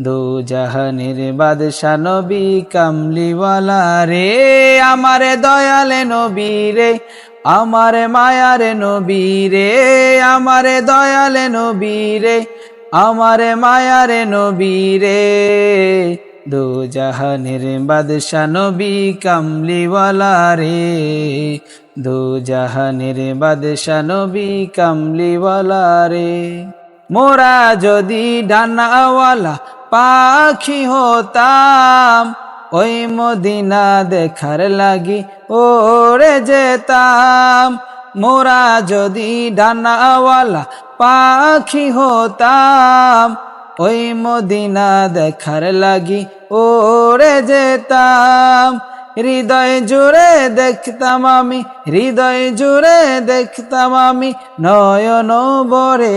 দু জাহানের বাদশা নবী কামলিওয়ালা রে, আমারে দয়ালে নবী রে, আমারে মায়ারে নবী রে, আমারে দয়ালে নবী রে, আমারে মায়ারে নবী রে। দু জাহানের বাদশা নবী কামলিওয়ালা রে, দু জাহানের নবী কামলিওয়ালা রে। মোরা যদি ডানাওয়ালা পাখি হতাম, ওই মদিনা দেখার লাগি ওরে যেতাম। মোরা যদি ডানাওয়ালা পাখি হতাম, ওই মদিনা দেখার লাগি ওরে যেতাম। হৃদয় জুড়ে দেখতাম আমি, হৃদয় জুড়ে দেখতাম আমি নয়ন বরে